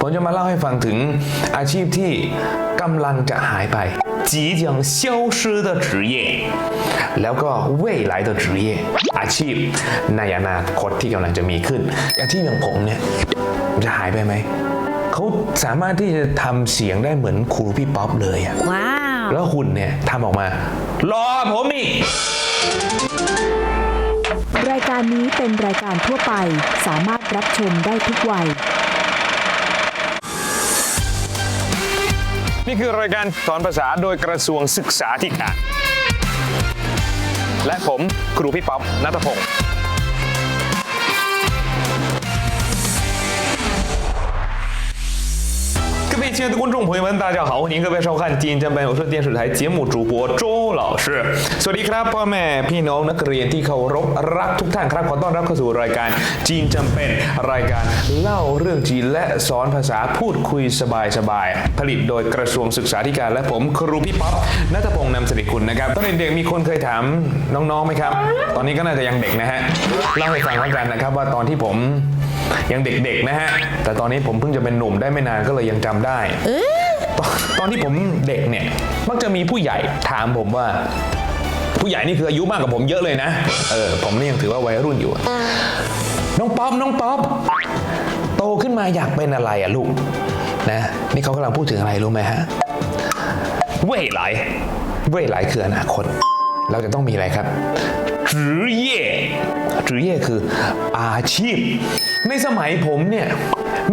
ผมจะมาเล่าให้ฟังถึงอาชีพที่กำลังจะหายไป即将消失的职业แล้วก็未来的职业อาชีพในอนาคตที่กำลังจะมีขึ้น อาชีพอย่างผมเนี่ยจะหายไปไหม เขาสามารถที่จะทำเสียงได้เหมือนครูพี่ป๊อปเลยอะ ว้าว แล้วหุ่นเนี่ยทำออกมา รอผมอีก รายการนี้เป็นรายการทั่วไป สามารถรับชมได้ทุกวัย นี่คือรายการสอนภาษาโดยกระทรวงศึกษาธิการ และผมครูพี่ป๊อปนัทพงศ์ 各位亲爱的观众朋友们，大家好，欢迎各位收看《金正版有线电视台》节目主播周老师。สวัสดีครับพ่อแม่พี่น้องนักเรียนที่เคารพรักทุกท่านครับขอต้อนรับเข้าสู่รายการจีนจำเป็นรายการเล่าเรื่องจีนและสอนภาษาพูดคุยสบายๆผลิตโดยกระทรวงศึกษาธิการและผมครูพี่ป๊อปนัทพงศ์นำสิริคุณนะครับตอนเด็กๆมีคนเคยถามน้องๆไหมครับ ตอนนี้ก็น่าจะยังเด็กนะฮะเล่าให้ฟังแล้วกันนะครับว่าตอนที่ผม ยังเด็กๆนะฮะ แต่ตอนนี้ผมเพิ่งจะเป็นหนุ่มได้ไม่นานก็เลยยังจำได้ตอนตอนที่ผมเด็กเนี่ย มักจะมีผู้ใหญ่ถามผมว่า ผู้ใหญ่นี่คืออายุมากกว่าผมเยอะเลยนะ เออ ผมนี่ยังถือว่าวัยรุ่นอยู่ น้องป๊อปน้องป๊อปโตขึ้นมาอยากเป็นอะไรอะลูกนะ นี่เขากำลังพูดถึงอะไรรู้ไหมฮะ เว่ยไหลเว่ยไหลคืออนาคต เราจะต้องมีอะไรครับจื้อเย่จื้เย่คืออาชีพ ในสมัยผมเนี่ย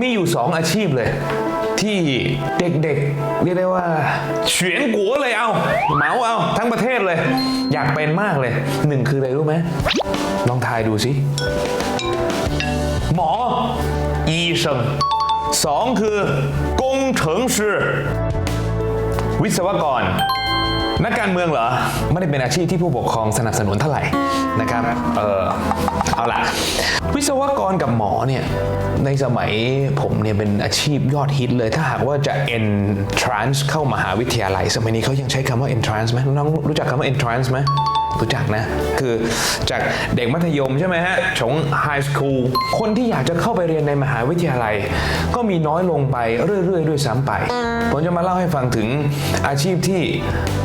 มีอยู่สองอาชีพเลย ที่เด็กๆเรียกได้ว่าเฉียนกัวเลยเอาเหมาเอาทั้งประเทศเลย อยากเป็นมากเลยหนึ่งคืออะไรรู้ไหมลองทายดูสิ หมออีเซงสองคือกงเฉิงซืวิศวกร นักการเมืองเหรอ ไม่ได้เป็นอาชีพที่ผู้ปกครองสนับสนุนเท่าไหร่นะครับ เออเอาล่ะ วิศวกรกับหมอเนี่ย ในสมัยผมเนี่ยเป็นอาชีพยอดฮิตเลย ถ้าหากว่าจะ entrance เข้ามหาวิทยาลัย สมัยนี้เขายังใช้คำว่า entrance ไหมน้องๆรู้จักคำว่า entrance ไหม รู้จักนะ คือจากเด็กมัธยมใช่ไหมฮะชงไฮสคูลคนที่อยากจะเข้าไปเรียนในมหาวิทยาลัย ก็มีน้อยลงไปเรื่อยๆ ด้วยซ้ำไป ผมจะมาเล่าให้ฟังถึงอาชีพที่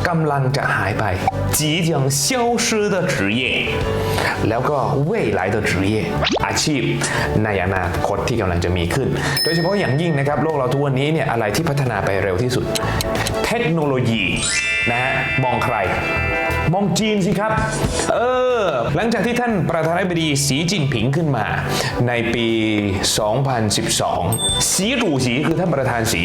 กำลังจะหายไป即将消失的职业แล้วก็未来的职业อาชีพในอนาคตที่กำลังจะมีขึ้น โดยเฉพาะอย่างยิ่งนะครับ โลกเราทุกวันนี้เนี่ยอะไรที่พัฒนาไปเร็วที่สุด เทคโนโลยีนะฮะมองใคร มองจีนสิครับ เออ หลังจากที่ท่านประธานาธิบดีสีจิ้นผิงขึ้นมา ในปี 2012 สีจู่สีคือท่านประธานสี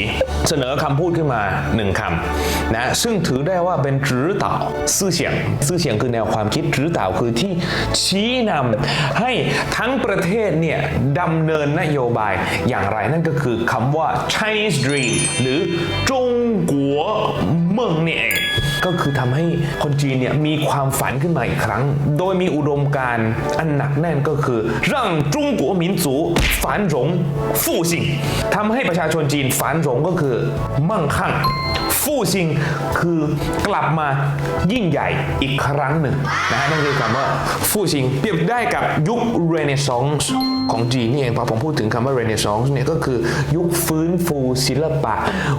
เสนอคำพูดขึ้นมาหนึ่งคำนะ ซึ่งถือได้ว่าเป็นจือเต่าซื่อเฉียงซื่อเฉียงคือแนวความคิดจือเต่าคือที่ชี้นำให้ทั้งประเทศเนี่ยดำเนินนโยบายอย่างไรนั่นก็คือคำว่า Chinese Dream หรือจงกัวเมืองนี่เองก็คือทำให้คนจีนเนี่ยมีความฝันขึ้นมาอีกครั้ง โดยมีอุดมการณ์อันหนักแน่นก็คือร่างจุงกัวมินสูฝันหลงฟู่ซิงทำให้ประชาชนจีนฝันหลงก็คือมั่งคั่ง ฟู่ซิงคือกลับมายิ่งใหญ่อีกครั้งหนึ่งนะฮะนั่นคือคำว่าฟู่ซิงเปรียบได้กับยุคเรเนซองส์ของจีนนี่เองพอผมพูดถึงคำว่าเรเนซองส์เนี่ยก็คือยุคฟื้นฟูศิลปะ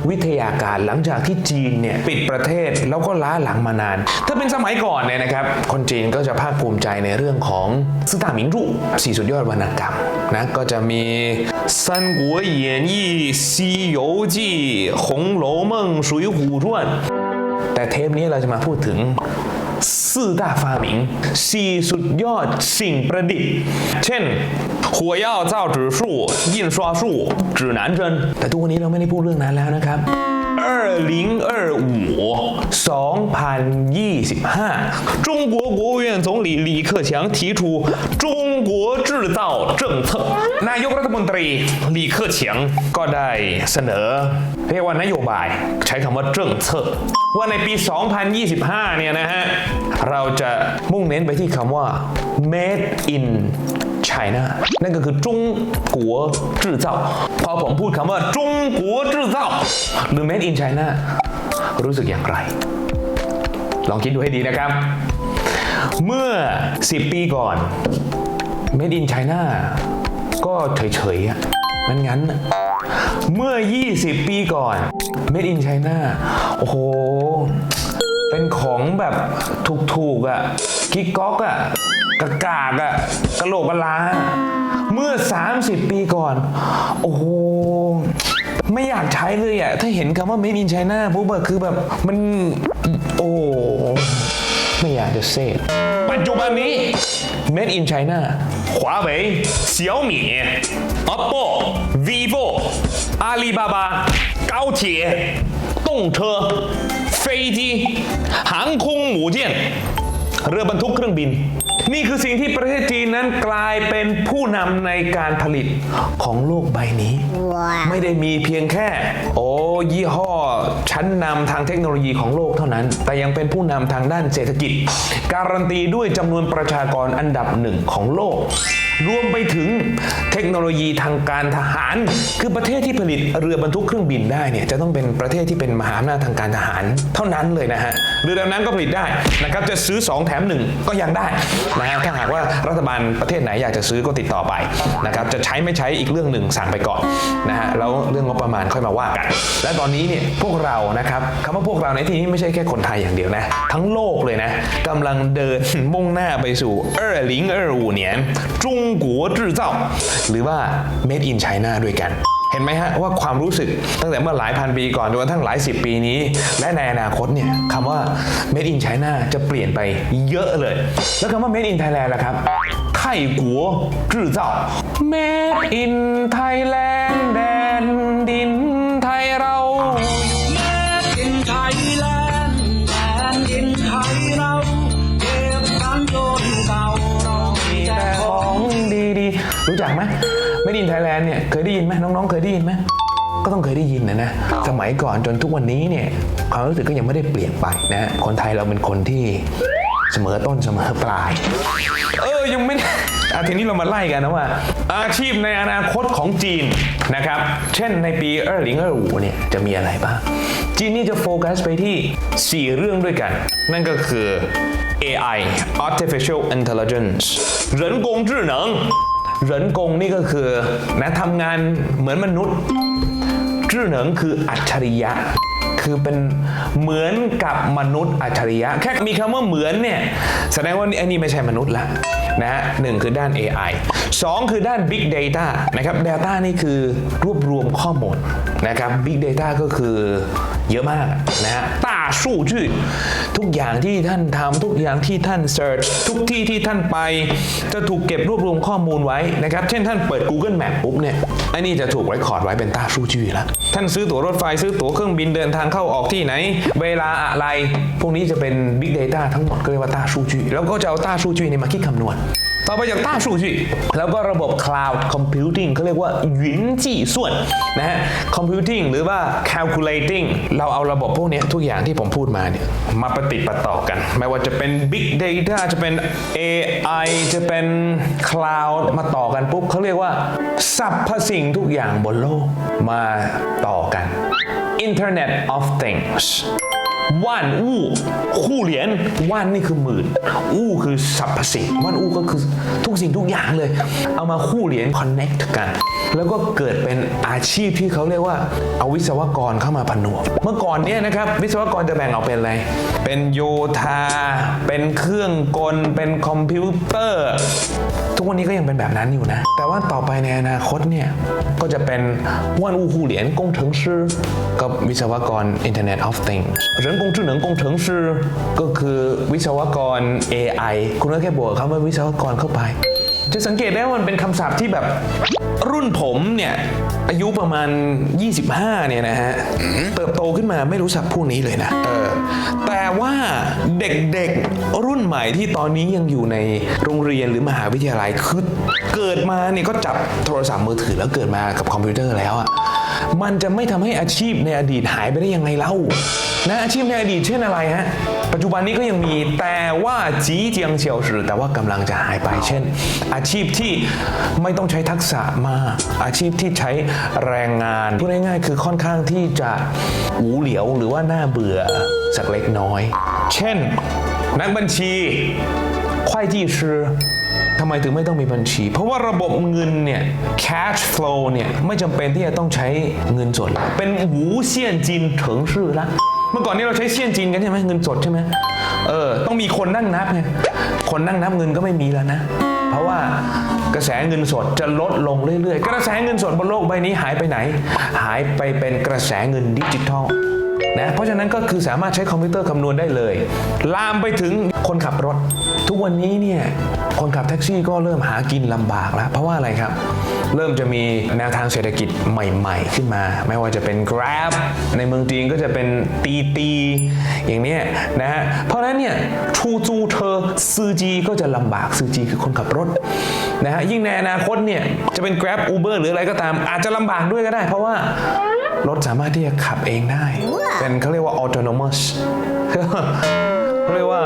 วิทยาการหลังจากที่จีนเนี่ยปิดประเทศแล้วก็ล้าหลังมานาน ถ้าเป็นสมัยก่อนเนี่ยนะครับคนจีนก็จะภาคภูมิใจในเรื่องของสตามิงรูสี่สุดยอดวรรณกรรมนะก็จะมี 三国演义西游记红楼梦水浒传แต่เทปนี้เราจะมาพูดถึง สี่大发明สี่สุดยอดสิ่งประดิษฐ์ เช่น火药造纸术印刷术指南针แต่ทุกวันนี้เราไม่ได้พูดเรื่องนั้นแล้วนะครับ 2025 2025中国国务院总理李克强提出中国制造政策นายกรัฐมนตรี李克强ก็ได้เสนอ เรียกว่านโยบายใช้คำว่าเจิ้งเซิว่าในปี 2025 เนี่ยนะฮะ เราจะมุ่งเน้นไปที่คำว่า made in China นั่นก็คือจงกัวจื่อเจ้าพ อผมพูดคำว่าจงกัวจื่อเจ้าหรือ made in China รู้สึกอย่างไร ลองคิดดูให้ดีนะครับ เมื่อ 10 ปีก่อน made in China ก็เฉยๆอะงั้น เมื่อ 20 ปีก่อน Made in China โอ้โห เป็นของแบบถูกๆอะ่ะกิ๊กก๊อกอะ่ะกะกากอะ่ะกะโหลกกะลา เมื่อ 30 ปีก่อน โอ้โห ไม่อยากใช้เลยอะ่ะ ถ้าเห็นคำว่า Made in China ปุ๊บอะคือแบบมัน โอ้ ไม่อยากจะเซฟปัจจุบันนี้ Made in China 华为、小米、Oppo、vivo、阿里巴巴、高铁、动车、飞机、航空母舰 เรือบรรทุกเครื่องบิน นี่คือสิ่งที่ประเทศจีนนั้นกลายเป็นผู้นำในการผลิตของโลกใบนี้ ไม่ได้มีเพียงแค่ โอ้ยี่ห้อชั้นนำทางเทคโนโลยีของโลกเท่านั้น แต่ยังเป็นผู้นำทางด้านเศรษฐกิจ การันตีด้วยจำนวนประชากรอันดับหนึ่งของโลก รวมไปถึงเทคโนโลยีทางการทหาร คือประเทศที่ผลิตเรือบรรทุกเครื่องบินได้เนี่ยจะต้องเป็นประเทศที่เป็นมหาอำนาจทางการทหาร เท่านั้นเลยนะฮะเรือดำน้ำก็ผลิตได้นะครับจะซื้อ 2 แถม 1 ก็ยังได้นะฮะถ้าหากว่ารัฐบาลประเทศไหนอยากจะซื้อก็ติดต่อไปนะครับจะใช้ไม่ใช้อีกเรื่องหนึ่งสั่งไปก่อนนะฮะแล้วเรื่องงบประมาณค่อยมาว่ากัน และตอนนี้เนี่ยพวกเรานะครับคำว่าพวกเราในที่นี้ไม่ใช่แค่คนไทยอย่างเดียวนะทั้งโลกเลยนะกำลังเดินมุ่งหน้าไปสู่2025เนี่ยจุ้งกัวจื้อเจ้า หรือว่า made in China ด้วยกัน เห็นไหมฮะว่าความรู้สึกตั้งแต่เมื่อหลายพันปีก่อนจนกระทั่งหลายสิบปีนี้ และในอนาคตเนี่ยคำว่า made in China จะเปลี่ยนไปเยอะเลย แล้วคำว่า made in Thailand ล่ะครับไทยกัวจื้อเจ้า made in Thailand แดนดินไทยเรา รู้จักไหมไม่ดินไทยแลนด์เนี่ยเคยได้ยินไหมน้องๆ เคยได้ยินไหมก็ต้องเคยได้ยินนะนะ สมัยก่อนจนทุกวันนี้เนี่ยความรู้สึกก็ยังไม่ได้เปลี่ยนไปนะฮะคนไทยเราเป็นคนที่เสมอต้นเสมอปลาย เออ ยังไม่อาทีนี้เรามาไล่กันนะว่า อาชีพในอนาคตของจีนนะครับ เช่นในปีเออหลิงเออหูเนี่ยจะมีอะไรบ้าง จีนนี่จะโฟกัสไปที่ 4 เรื่องด้วยกัน นั่นก็คือ AI artificial intelligence 人工智能 人工นี่ก็คือนะทำงานเหมือนมนุษย์จื่อเหนิงคืออัจฉริยะ คือเป็นเหมือนกับมนุษย์อัจฉริยะ แค่มีคำว่าเหมือนเนี่ย แสดงว่าไอ้นี่ไม่ใช่มนุษย์ละนะฮะหนึ่งคือด้าน AI สองคือด้าน Big Data นะครับ Data นี่คือรวบรวมข้อมูลนะครับ Big Data ก็คือเยอะมากนะฮะ สู้ชื่อ ทุกอย่างที่ท่านทำทุกอย่างที่ท่านเซิร์ชทุกที่ที่ท่านไปจะถูกเก็บรวบรวมข้อมูลไว้นะครับ เช่นท่านเปิด Google Map ปุ๊บเนี่ยไอ้นี่จะถูกไว้คอร์ดไว้เป็นตาสู้ชื่อแล้วท่านซื้อตั๋วรถไฟซื้อตั๋วเครื่องบินเดินทางเข้าออกที่ไหน เวลาอะไร พวกนี้จะเป็น Big Data ทั้งหมดก็เรียกว่าตาสู้ชื่อแล้วก็จะเอาตาสู้ชื่อนี้มาคิดคำนวณ ต่อไปจากต้าสูจิแล้วก็ระบบ Cloud Computing เขาเรียกว่าหยินจีส่วนนะฮะ Computing หรือว่า Calculating เราเอาระบบพวกนี้ทุกอย่างที่ผมพูดมาเนี่ยมาปฏิปต่อกัน ไม่ว่าจะเป็น Big Data จะเป็น AI จะเป็น Cloud มาต่อกันปุ๊บเขาเรียกว่าสรรพสิ่งทุกอย่างบนโลกมาต่อกัน Internet of Things ว่านอู้คู่เหรียญว่านนี่คือหมื่น อู้คือสรรพสิ่งว่านอู้ก็คือทุกสิ่งทุกอย่างเลย เอามาคู่เหรียญ connect กัน แล้วก็เกิดเป็นอาชีพที่เขาเรียกว่าเอาวิศวกรเข้ามาผนวกเมื่อก่อนเนี่ยนะครับวิศวกรจะแบ่งออกเป็นอะไร เป็นโยธา เป็นเครื่องกล เป็นคอมพิวเตอร์ ทุกวันนี้ก็ยังเป็นแบบนั้นอยู่นะ แต่ว่าต่อไปในอนาคตเนี่ยก็จะเป็นว่านอู้คู่เหรียญกงเฉิงชื่อกับวิศวกร Internet of Things 人工智能工程师ก็คือวิศวกร AI คุณก็แค่บวกคำว่าวิศวกรเข้าไป จะสังเกตได้ว่ามันเป็นคำศัพท์ที่แบบรุ่นผมเนี่ย อายุประมาณ 25 เนี่ยนะฮะ เติบโตขึ้นมาไม่รู้จักพวกนี้เลยนะเออแต่ว่าเด็กๆ รุ่นใหม่ที่ตอนนี้ยังอยู่ในโรงเรียนหรือมหาวิทยาลัยคือเกิดมาเนี่ยก็จับโทรศัพท์มือถือแล้วเกิดมากับคอมพิวเตอร์แล้วอะ มันจะไม่ทำให้อาชีพในอดีตหายไปได้ยังไงเล่านะอาชีพในอดีตเช่นอะไรฮะปัจจุบันนี้ก็ยังมีแต่ว่าจีเจียงเฉียวสือแต่ว่ากำลังจะหายไปเช่น อาชีพที่ไม่ต้องใช้ทักษะมาก อาชีพที่ใช้แรงงานพูดง่ายๆคือค่อนข้างที่จะหูเหลียวหรือว่าหน้าเบื่อสักเล็กน้อย เช่น นักบัญชีคว้จี้ชื่อ ทำไมถึงไม่ต้องมีบัญชี เพราะว่าระบบเงินเนี่ย cash flow เนี่ยไม่จำเป็นที่จะต้องใช้เงินสด เป็นหูเซียนจินถึงชื่อละเมื่อก่อนนี้เราใช้เซียนจีนกันใช่ไหมเงินสดใช่ไหมเออต้องมีคนนั่งนับไงคนนั่งนับเงินก็ไม่มีแล้วนะ เพราะว่ากระแสเงินสดจะลดลงเรื่อยๆ กระแสเงินสดบนโลกใบนี้หายไปไหน หายไปเป็นกระแสเงินดิจิทัลนะเพราะฉะนั้นก็คือสามารถใช้คอมพิวเตอร์คำนวณได้เลย ลามไปถึงคนขับรถ ทุกวันนี้เนี่ยคนขับแท็กซี่ก็เริ่มหากินลำบากแล้ว เพราะว่าอะไรครับ เริ่มจะมีแนวทางเศรษฐกิจใหม่ ๆ ขึ้นมา ไม่ว่าจะเป็น Grab ในเมืองจีนก็จะเป็นตีตีอย่างเนี้ยนะฮะเพราะฉะนั้นเนี่ยชูจูเธอซือจีก็จะลำบากซือจีคือคนขับรถนะฮะยิ่งในอนาคตเนี่ยจะเป็น Grab Uber หรืออะไรก็ตาม อาจจะลำบากด้วยก็ได้ เพราะว่ารถสามารถที่จะขับเองได้ เป็นเขาเรียกว่า autonomous เขาเรียกว่า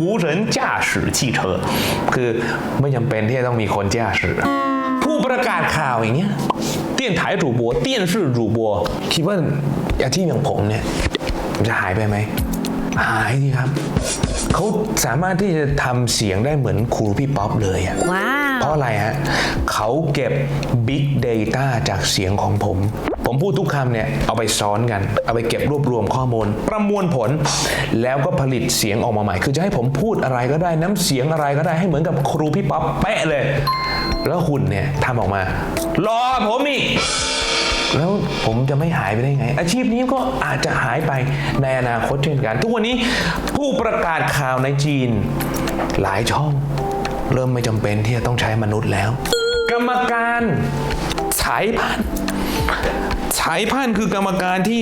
无人驾驶汽车คือไม่จำเป็นที่จะต้องมีคน驾驶ผู้ประกาศข่าวอย่างเงี้ย电台主播电视主播คิดว่าอาชีพอย่างผมเนี่ยจะหายไปไหม หายสิครับ เขาสามารถที่จะทำเสียงได้เหมือนครูพี่ป๊อปเลยอะว้าว เพราะอะไรฮะเขาเก็บ Big Data จากเสียงของผม ผมพูดทุกคำเนี่ยเอาไปซ้อนกัน เอาไปเก็บรวบรวมข้อมูล ประมวลผล แล้วก็ผลิตเสียงออกมาใหม่ คือจะให้ผมพูดอะไรก็ได้น้ำเสียงอะไรก็ได้ให้เหมือนกับครูพี่ป๊อปเป๊ะเลย แล้วหุ่นเนี่ยทำออกมา รอผมอีก แล้วผมจะไม่หายไปได้ไง อาชีพนี้ก็อาจจะหายไปในอนาคตเช่นกัน ทุกวันนี้ผู้ประกาศข่าวในจีน หลายช่อง เริ่มไม่จำเป็นที่จะต้องใช้มนุษย์แล้ว กรรมการฉายพันฉายพันคือกรรมการที่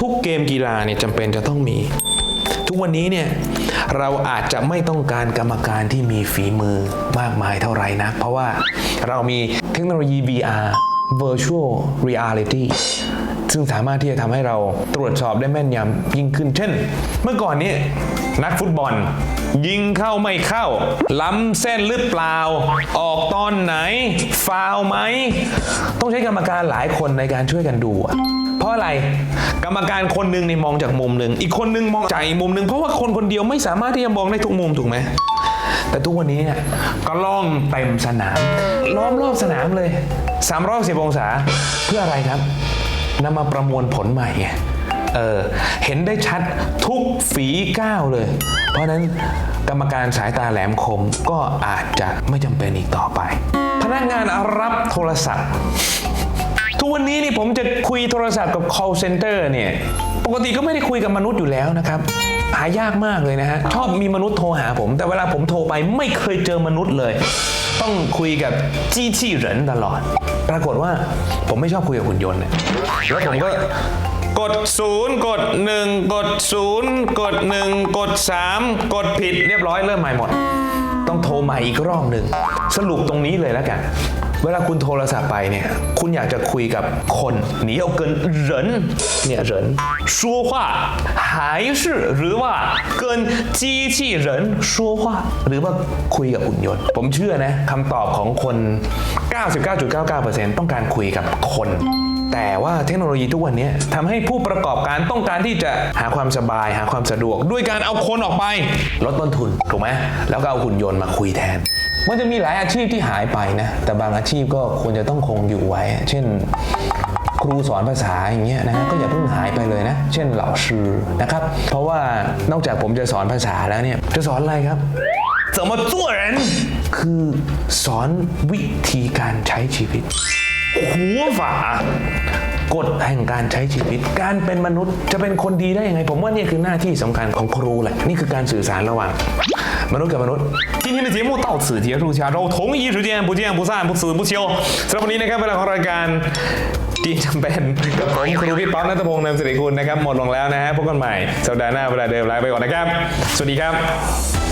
ทุกๆเกมกีฬาเนี่ยจำเป็นจะต้องมี ทุกวันนี้เนี่ยเราอาจจะไม่ต้องการกรรมการที่มีฝีมือมากมายเท่าไหร่นะเพราะว่าเรามีเทคโนโลยี VR Virtual Reality ซึ่งสามารถที่จะทำให้เราตรวจสอบได้แม่นยำยิ่งขึ้น เช่น เมื่อก่อนนี้นักฟุตบอล ยิงเข้าไม่เข้า ล้ำเส้นหรือเปล่า ออกตอนไหน ฟาวไหม ต้องใช้กรรมการหลายคนในการช่วยกันดูอะเพราะอะไรกรรมการคนนึ่งนี่มองจากมุมหนึ่ง อีกคนนึงมองจากอีกมุมหนึ่งเพราะว่าคนคนเดียวไม่สามารถที่จะมองได้ทุกมุมถูกไหม แต่ทุกวันนี้เนี่ยก็ล่องเต็มสนาม ล้อมรอบสนามเลย310องศาเพื่ออะไรครับนำมาประมวลผลใหม่ไงเออเห็นได้ชัดทุกฝีก้าวเลย เพราะฉะนั้นกรรมการสายตาแหลมคมก็อาจจะไม่จำเป็นอีกต่อไป พนักงานรับโทรศัพท์ ทุกวันนี้นี่ผมจะคุยโทรศัพท์กับ call center เนี่ย ปกติก็ไม่ได้คุยกับมนุษย์อยู่แล้วนะครับ หายากมากเลยนะฮะ ชอบมีมนุษย์โทรหาผม แต่เวลาผมโทรไปไม่เคยเจอมนุษย์เลย ต้องคุยกับจี้ชี่เหรินตลอด ปรากฏว่าผมไม่ชอบคุยกับหุ่นยนต์เนี่ยแล้วผมก็กดศูนย์กดหนึ่งกดศูนย์กดหนึ่งกดสามกดผิดเรียบร้อยเริ่มใหม่หมด ต้องโทรใหม่อีกรอบหนึ่ง สรุปตรงนี้เลยแล้วกัน เวลาคุณโทรศัพท์ไปเนี่ย คุณอยากจะคุยกับคน你要跟人เนี่ย人说话还是หรือว่า跟机器人说话หรือว่าคุยกับหุ่นยนต์ ผมเชื่อนะคำตอบของคน 99.99%ต้องการคุยกับคน แต่ว่าเทคโนโลยีทุกวันนี้ทำให้ผู้ประกอบการต้องการที่จะหาความสบาย หาความสะดวก ด้วยการเอาคนออกไป ลดต้นทุน ถูกไหมแล้วก็เอาหุ่นยนต์มาคุยแทน มันจะมีหลายอาชีพที่หายไปนะ แต่บางอาชีพก็ควรจะต้องคงอยู่ไว้ เช่นครูสอนภาษาอย่างเงี้ยนะก็อย่าเพิ่งหายไปเลยนะ เช่นเหล่าชื่อนะครับ เพราะว่านอกจากผมจะสอนภาษาแล้วเนี่ย จะสอนอะไรครับ怎么做人คือสอนวิธีการใช้ชีวิตหัวฝา กฎแห่งการใช้ชีวิต การเป็นมนุษย์จะเป็นคนดีได้ยังไง ผมว่านี่คือหน้าที่สำคัญของครูแหละนี่คือการสื่อสารระหว่างมนุษย์กับมนุษย์今天的节目到此结束下周同一时间不见不散不死不休สำหรับวันนี้นะครับเวลาของรายการดีจำเป็นกับผมครูพี่ป๊อปนัทพงศ์นามสิริคุณนะครับหมดลงแล้วนะฮะพบกันใหม่สัปดาห์หน้าเวลาเดิมไลฟ์ไปก่อนนะครับ สวัสดีครับ